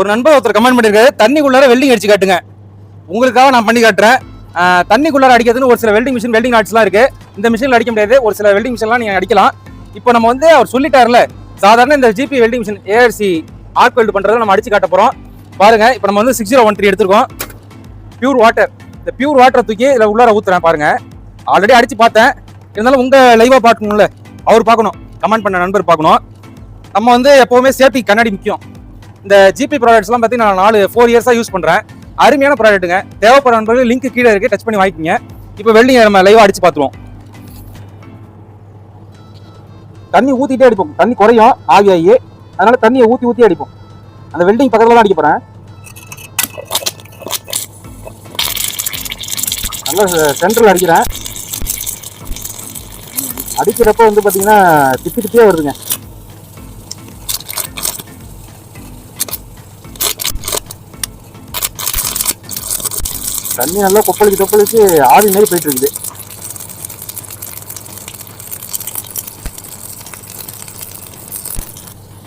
ஒரு நண்பர் ஒருத்தர் கமெண்ட் பண்ணியிருக்காரு. தண்ணிக்குள்ளார வெல்டிங் அடிச்சு காட்டுங்க. உங்களுக்காக நான் பண்ணி காட்டுறேன். தண்ணிக்குள்ளார அடிக்கிறதுன்னு ஒரு சில வெல்டிங் மிஷின் வெல்டிங் நாட்ஸ்லாம் இருக்கு. இந்த மிஷினில் அடிக்க முடியாது. ஒரு சில வெல்டிங் மிஷின்லாம் நீங்கள் அடிக்கலாம். இப்போ நம்ம வந்து அவர் சொல்லிட்டார்ல சாதாரண இந்த GP welding machine ARC arc weld பண்ணுறதை நம்ம அடிச்சு காட்ட போகிறோம் பாருங்கள் இப்போ நம்ம வந்து சிக்ஸ் ஜீரோ ஒன் த்ரீ எடுத்துருக்கோம். பியூர் வாட்டர் இந்த பியூர் வாட்டரை தூக்கி இதில் உள்ளார ஊத்துறேன் பாருங்கள் ஆல்ரெடி அடிச்சு பார்த்தேன். இருந்தாலும் உங்கள் லைவாக பார்க்கணும்ல. அவர் பார்க்கணும். கமெண்ட் பண்ண நண்பர் பார்க்கணும். நம்ம வந்து எப்போவுமே சேஃப்டி கண்ணாடி முக்கியம். இந்த ஜிபி ப்ராடக்ட்ஸ்லாம் பார்த்தீங்கன்னா நான் நாலு ஃபோர் இயர்ஸாக யூஸ் பண்ணுறேன் அருமையான ப்ராடக்ட்டுங்க தேவைப்படுற நண்பர்கள் லிங்க் கீழே இருக்கு. டச் பண்ணி வாங்கிக்கிங்க. இப்போ வெல்டிங் நம்ம லைவாக அடிச்சு பார்த்துருவோம் தண்ணி ஊற்றிட்டே அடிப்போம். தண்ணி குறையும். ஆவியாகி அதனால் தண்ணியை ஊற்றி ஊற்றி அடிப்போம். அந்த வெல்டிங் பக்கத்தில் தான் அடிக்க போகிறேன் நல்லா சென்டரில் அடிக்கிறேன். அடிக்கிறப்ப வந்து பார்த்தீங்கன்னா திப்பி திப்பியே வருதுங்க. தண்ணி நல்லா கொப்பளிச்சு தொப்பளிச்சு ஆவி மாதிரி போயிட்டு இருக்குது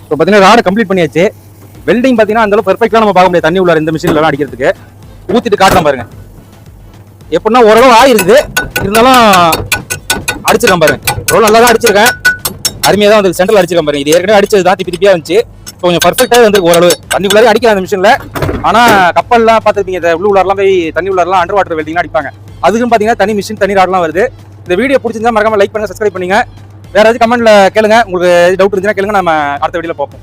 இப்போ பார்த்தீங்கன்னா ராடு கம்ப்ளீட் பண்ணியாச்சு. வெல்டிங் பார்த்தீங்கன்னா அந்தளவு பெர்ஃபெக்டாக நம்ம பார்க்க முடியாது. தண்ணி உள்ள இந்த மிஷின்லாம் அடிக்கிறதுக்கு. ஊற்றிட்டு காட்டுறேன் பாருங்க. எப்படின்னா ஓரளவு ஆயிருக்குது இருந்தாலும் அடிச்சிருக்கேன் பாருங்க. ஓரளவு நல்லா தான் அடிச்சிருக்கேன். அருமையாக தான் வந்து சென்ட்ரல் அடிச்சிருக்கேன் பாருங்க. இது ஏற்கனவே அடிச்சது தான் திப்பி திப்பியாக இருந்துச்சு. கொஞ்சம் பர்ஃபெக்டாக வந்து ஓரளவு தண்ணிக்குள்ளாரே அடிக்கலாம் அந்த மிஷினில் ஆனால் கப்பல்லாம் பார்த்துருப்பீங்க இந்த உள்ள உள்ளாரெல்லாம் போய் தண்ணி உள்ளாரெல்லாம் அண்டர் வாட்டர் வெல்டிங்லாம் அடிப்பாங்க. அதுக்கும் பார்த்தீங்கன்னா தனி மிஷின் தனி ராட்லாம் வருது. இந்த வீடியோ பிடிச்சிருந்தா மறக்காம லைக் பண்ணுங்க சப்ஸ்கிரைப் பண்ணுங்க. வேற ஏதாவது கமெண்ட்ல கேளுங்க. உங்களுக்கு டவுட் இருந்துச்சுன்னா கேளுங்க. நம்ம அடுத்த வீடியோவில் பார்ப்போம்.